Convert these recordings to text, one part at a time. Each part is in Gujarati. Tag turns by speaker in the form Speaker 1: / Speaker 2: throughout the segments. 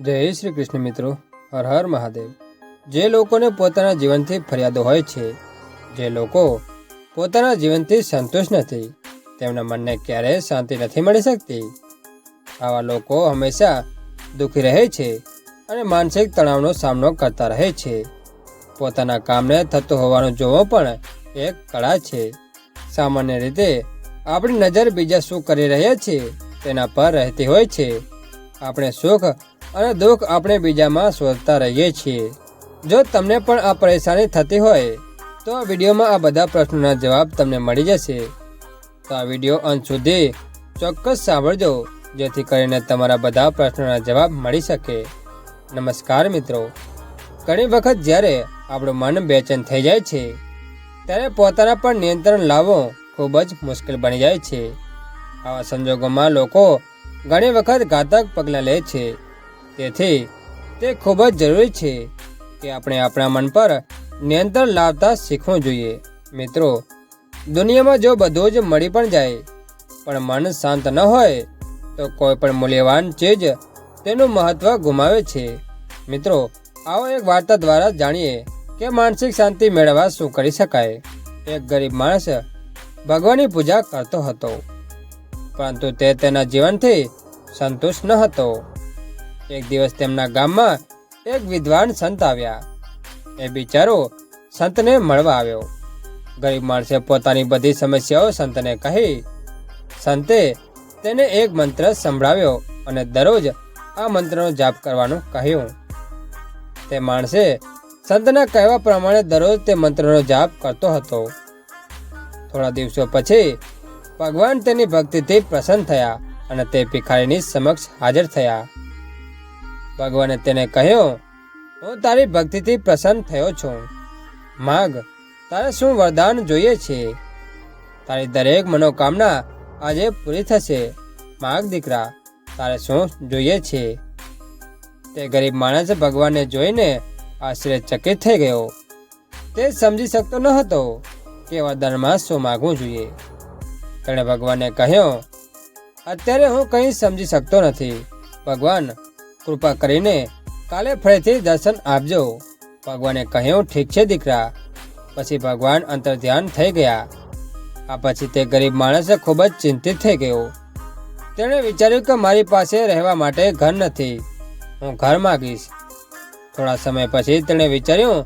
Speaker 1: જય શ્રી કૃષ્ણ મિત્રો, હર હર મહાદેવ. જે લોકોને પોતાના જીવનથી ફરિયાદો હોય છે, જે લોકો પોતાના જીવનથી સંતુષ્ટ નથી, તેમના મનને ક્યારેય શાંતિ નથી મળી શકતી. આવા લોકો હંમેશા દુઃખી રહે છે અને માનસિક તણાવનો સામનો કરતા રહે છે. પોતાના કામને થતું હોવાનું જોવો પણ એક કળા છે. સામાન્ય રીતે આપણી નજર બીજા શું કરી રહ્યા છે, તેના પર રહેતી હોય છે. આપણે સુખ અને દુઃખ આપણે બીજામાં શોધતા રહીએ છીએ. જો તમને પણ આ પરેશાની થતી હોય, તો આ વિડીયોમાં આ બધા પ્રશ્નોના જવાબ તમને મળી જશે. તો આ વીડિયો અંત સુધી ચોક્કસ સાંભળજો, જેથી કરીને તમારા બધા પ્રશ્નોના જવાબ મળી શકે. નમસ્કાર મિત્રો. ઘણી વખત જ્યારે આપણું મન બેચેન થઈ જાય છે, ત્યારે પોતાના પર નિયંત્રણ લાવવો ખૂબ જ મુશ્કેલ બની જાય છે. આવા સંજોગોમાં લોકો ઘણી વખત ઘાતક પગલાં લે છે. તેથી તે ખૂબ જ જરૂરી છે કે આપણે આપણા મન પર નિયંત્રણ લાવતા શીખવું જોઈએ. મિત્રો, દુનિયામાં જો બધું જ મળી પણ જાય, પણ મન શાંત ન હોય, તો કોઈ પણ મૂલ્યવાન ચીજ તેનું મહત્વ ગુમાવે છે. મિત્રો, આવો એક વાર્તા દ્વારા જાણીએ કે માનસિક શાંતિ મેળવવા શું કરી શકાય. એક ગરીબ માણસ ભગવાનની પૂજા કરતો હતો, પરંતુ તે તેના જીવનથી સંતુષ્ટ ન હતો. એક દિવસ તેમના ગામમાં એક વિદ્વાન સંત આવ્યા. એ બિચારો સંતને મળવા આવ્યો. ગરીબ માણસે પોતાની બધી સમસ્યાઓ સંતને કહી સંતે તેને એક મંત્ર સંભળાવ્યો અને દરરોજ આ મંત્રનો જાપ કરવાનું કહ્યું. તે માણસે સંતના કહેવા પ્રમાણે દરરોજ તે મંત્રનો જાપ કરતો હતો. થોડા દિવસો પછી ભગવાન તેની ભક્તિથી પ્રસન્ન થયા અને તે ભિખારીની સમક્ષ હાજર થયા. ભગવાને તેને કહ્યું, હું તારી ભક્તિથી પ્રસન્ન થયો છું. માગ, તારે શું વરદાન જોઈએ છે? તારી દરેક મનોકામના આજે પૂરી થશે. માગ, દીકરા, તારે શું જોઈએ છે? તે ગરીબ માણસ ભગવાનને જોઈને આશ્ચર્યચકિત થઈ ગયો. તે સમજી શકતો ન હતો કે વરદાનમાં શું માગવું જોઈએ. તેણે ભગવાનને કહ્યું, અત્યારે હું કંઈ સમજી શકતો નથી. ભગવાન કૃપા કરીને કાલે ફરીથી દર્શન આપજો. ભગવાને કહ્યું, ઠીક છે દીકરા. પછી ભગવાન અંતર ધ્યાન થઈ ગયા. આ પછી તે ગરીબ માણસે ખૂબ જ ચિંતિત થઈ ગયો. તેણે વિચાર્યું કે મારી પાસે રહેવા માટે ઘર નથી. હું ઘર માગીશ. થોડા સમય પછી તેણે વિચાર્યું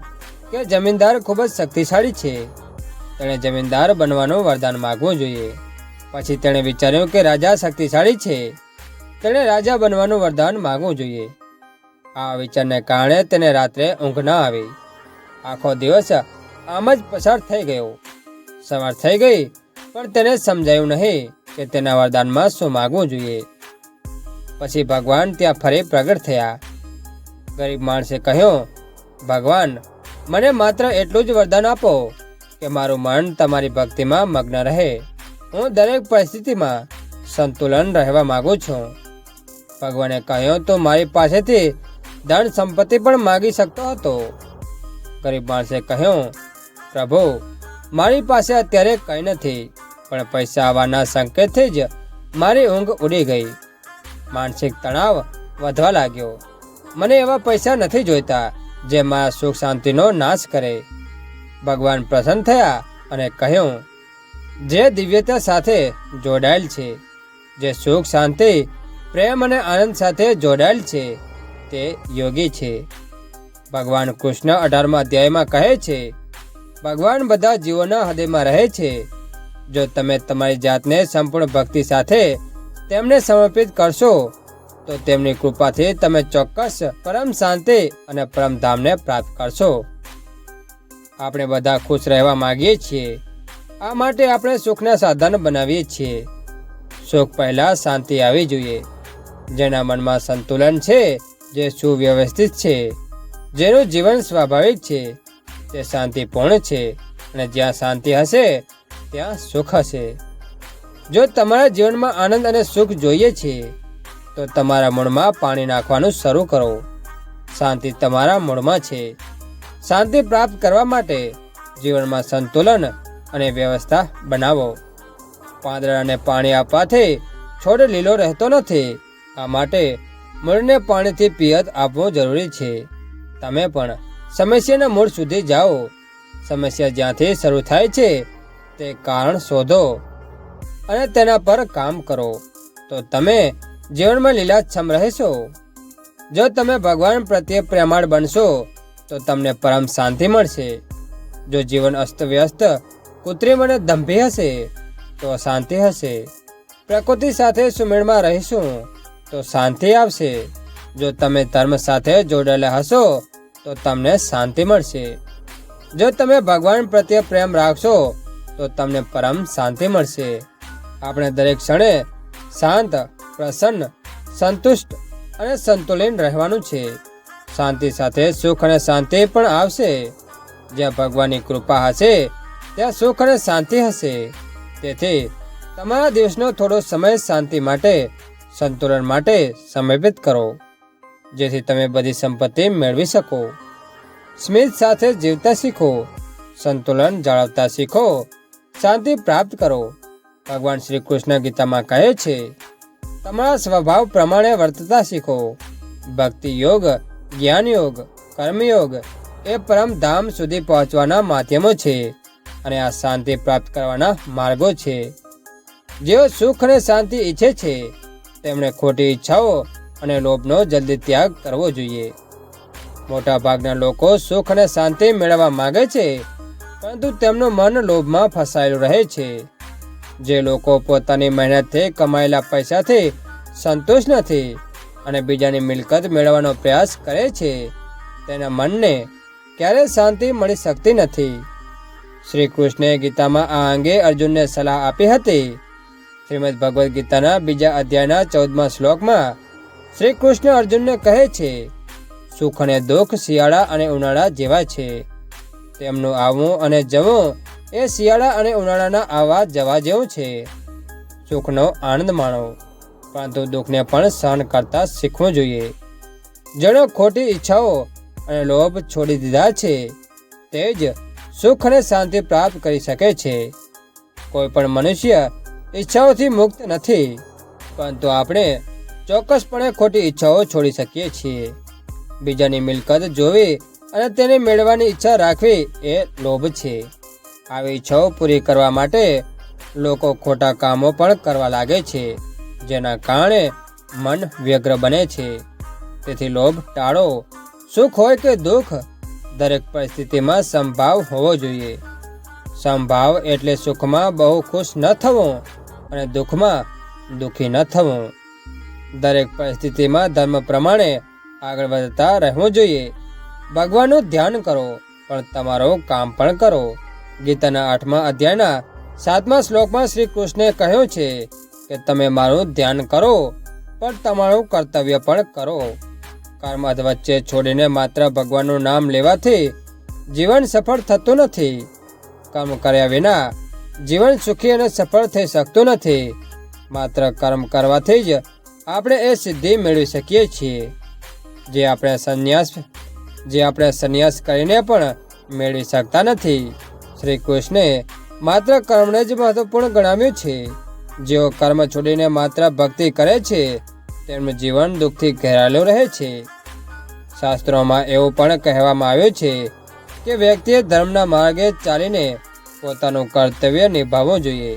Speaker 1: કે જમીનદાર ખૂબ જ શક્તિશાળી છે. તેણે જમીનદાર બનવાનું વરદાન માગવું જોઈએ. પછી તેણે વિચાર્યું કે રાજા શક્તિશાળી છે. તેણે રાજા બનવાનું વરદાન માગવું જોઈએ. આ વિચારને કારણે તેને રાત્રે ઊંઘ ન આવી. આખો દિવસ આમ જ પસાર થઈ ગયો. સવાર થઈ ગઈ, પણ તેને સમજાયું નહીં કે તેના વરદાનમાં શું માગવું જોઈએ. પછી ભગવાન ત્યાં ફરી પ્રગટ થયા. ગરીબ માણસે કહ્યું, ભગવાન, મને માત્ર એટલું જ વરદાન આપો કે મારું મન તમારી ભક્તિમાં મગ્ન રહે. હું દરેક પરિસ્થિતિમાં સંતુલન રહેવા માગું છું. ભગવાને કહ્યું, તો મારી પાસેથી ધન સંપત્તિ પણ માગી શકતો હતો. ગરીબ માણસે કહ્યું, પ્રભુ, મારી પાસે અત્યારે કંઈ નથી, પણ પૈસા આવવાના સંકેતથી જ મારી ઊંઘ ઉડી ગઈ. માનસિક તણાવ વધવા લાગ્યો. મને એવા પૈસા નથી જોઈતા જે મારા સુખ શાંતિનો નાશ કરે. ભગવાન પ્રસન્ન થયા અને કહ્યું, જે દિવ્યતા સાથે જોડાયેલ છે, જે સુખ શાંતિ પ્રેમ અને આનંદ સાથે જોડાયેલ છે. તે યોગી છે. ભગવાન કૃષ્ણ અઢારમા અધ્યાયમાં કહે છે, ભગવાન બધા જીવોના હૃદયમાં રહે છે. જો તમે તમારી જાતને સંપૂર્ણ ભક્તિ સાથે તેમને સમર્પિત કરશો, તો તેમની કૃપાથી તમે ચોક્કસ પરમ શાંતિ અને પરમધામને પ્રાપ્ત કરશો. આપણે બધા ખુશ રહેવા માંગીએ છીએ. આ માટે આપણે સુખના સાધન બનાવીએ છીએ. સુખ પહેલાં શાંતિ આવી જોઈએ. જેના મનમાં સંતુલન છે, જે સુવ્યવસ્થિત છે, જેનું જીવન સ્વાભાવિક છે, તે શાંતિપૂર્ણ છે અને જ્યાં શાંતિ હશે, ત્યાં સુખ હશે. જો તમારા જીવનમાં આનંદ અને સુખ જોઈએ છે, તો તમારા મૂળમાં પાણી નાખવાનું શરૂ કરો. શાંતિ તમારા મૂળમાં છે. શાંતિ પ્રાપ્ત કરવા માટે જીવનમાં સંતુલન અને વ્યવસ્થા બનાવો. પાંદડાને પાણી આપવાથી છોડ લીલો રહેતો નથી. આ માટે મૂળને પાણીથી પિયત આપવું જરૂરી છે. તમે પણ સમસ્યાના મૂળ સુધી જાઓ. સમસ્યા જ્યાંથી શરૂ થાય છે, તે કારણ શોધો અને તેના પર કામ કરો. તો તમે જીવનમાં લીલાછમ રહેશો. જો તમે ભગવાન પ્રત્યે પ્રેમાળ બનશો, તો તમને પરમ શાંતિ મળશે. જો જીવન અસ્તવ્યસ્ત, કૃત્રિમ અને દંભી હશે, તો શાંતિ હશે. પ્રકૃતિ સાથે સુમેળમાં રહીશું. તો શાંતિ આવશે. જો તમે ધર્મ સાથે જોડાયેલા હશો, તો તમને શાંતિ મળશે. જો તમે ભગવાન પ્રત્યે પ્રેમ રાખશો, તો તમને પરમ શાંતિ મળશે. આપણે દરેક ક્ષણે શાંત, પ્રસન્ન, સંતુષ્ટ અને સંતુલિત રહેવાનું છે. શાંતિ સાથે સુખ અને શાંતિ પણ આવશે. જ્યાં ભગવાનની કૃપા હશે, ત્યાં સુખ અને શાંતિ હશે. તેથી તમારા દિવસનો થોડો સમય શાંતિ માટે સંતુલન માટે સમર્પિત કરો, જેથી તમે બધી સંપત્તિ મેળવી શકો. સ્મિત સાથે જીવતા શીખો, સંતુલન જાળવતા શીખો, શાંતિ પ્રાપ્ત કરો. ભગવાન શ્રી કૃષ્ણ ગીતામાં કહે છે, તમારા સ્વભાવ પ્રમાણે વર્તતા શીખો. ભક્તિ યોગ, જ્ઞાન યોગ કર્મયોગ એ પરમ ધામ સુધી પહોંચવાના માધ્યમો છે અને આ શાંતિ પ્રાપ્ત કરવાના માર્ગો છે. જેઓ સુખ અને શાંતિ ઈચ્છે છે તેમણે ખોટી ઈચ્છાઓ અને લોભનો જલ્દી ત્યાગ કરવો જોઈએ. મોટા ભાગના લોકો સુખ અને શાંતિ મેળવવા માંગે છે, પરંતુ તેમનું મન લોભમાં ફસાયેલું રહે છે. જે લોકો પોતાની મહેનતથી કમાયેલા પૈસાથી સંતોષ નથી અને બીજાની મિલકત મેળવવાનો પ્રયાસ કરે છે, તેના મનને ક્યારેય શાંતિ મળી શકતી નથી. શ્રી કૃષ્ણે ગીતામાં આ અંગે અર્જુનને સલાહ આપી હતી. શ્રીમદ ભગવદ્ ગીતાના બીજા અધ્યાયના ચૌદમા શ્લોકમાં શ્રી કૃષ્ણ અર્જુનને કહે છે, સુખ અને દુઃખ શિયાળા અને ઉનાળા જેવા છે. તેમનું આવવું અને જવું એ શિયાળા અને ઉનાળાના આવા જવા જેવું છે. સુખનો આનંદ માણો, પરંતુ દુઃખને પણ સહન કરતા શીખવું જોઈએ. જેનો ખોટી ઈચ્છાઓ અને લોભ છોડી દીધા છે, તે જ સુખ અને શાંતિ પ્રાપ્ત કરી શકે છે. કોઈ પણ મનુષ્ય ઈચ્છાઓથી મુક્ત નથી. પરંતુ આપણે ચોક્કસપણે ખોટી ઈચ્છાઓ છોડી શકીએ છીએ. બીજાની મિલકત જોવી અને તેને મેળવવાની ઈચ્છા રાખવી એ લોભ છે. આવી ઈચ્છાઓ પૂરી કરવા માટે લોકો ખોટા કામો પણ કરવા લાગે છે, જેના કારણે મન વ્યગ્ર બને છે. તેથી લોભ ટાળો સુખ હોય કે દુઃખ, દરેક પરિસ્થિતિમાં સંભાવ હોવો જોઈએ. સંભાવ એટલે સુખમાં બહુ ખુશ ન થવું. અને દુઃખમાં દુઃખી ન થવું. દરેક પરિસ્થિતિમાં ધર્મ પ્રમાણે આગળ વધતા રહેવું જોઈએ. ભગવાનનું ધ્યાન કરો, પણ તમારું કામ પણ કરો. ગીતાના આઠમા અધ્યાયના સાતમા શ્લોકમાં શ્રી કૃષ્ણે કહ્યું છે કે તમે મારું ધ્યાન કરો, પણ તમારું કર્તવ્ય પણ કરો. કર્મ વચ્ચે છોડીને માત્ર ભગવાનનું નામ લેવાથી જીવન સફળ થતું નથી. કર્મ કર્યા વિના જીવન સુખી અને સફળ થઈ શકતું નથી. માત્ર કર્મ કરવાથી જ આપણે એ સિદ્ધિ મેળવી શકીએ છીએ. જે આપણે સંન્યાસ, જે આપણે સંન્યાસ કરીને પણ મેળવી શકતા નથી. શ્રી કૃષ્ણે માત્ર કર્મને જ મહત્વપૂર્ણ ગણાવ્યું છે. જેઓ કર્મ છોડીને માત્ર ભક્તિ કરે છે, તેમનું જીવન દુઃખથી ઘેરાયેલું રહે છે. શાસ્ત્રોમાં એવું પણ કહેવામાં આવ્યું છે કે વ્યક્તિએ ધર્મના માર્ગે ચાલીને પોતાનું કર્તવ્ય નિભાવવું જોઈએ.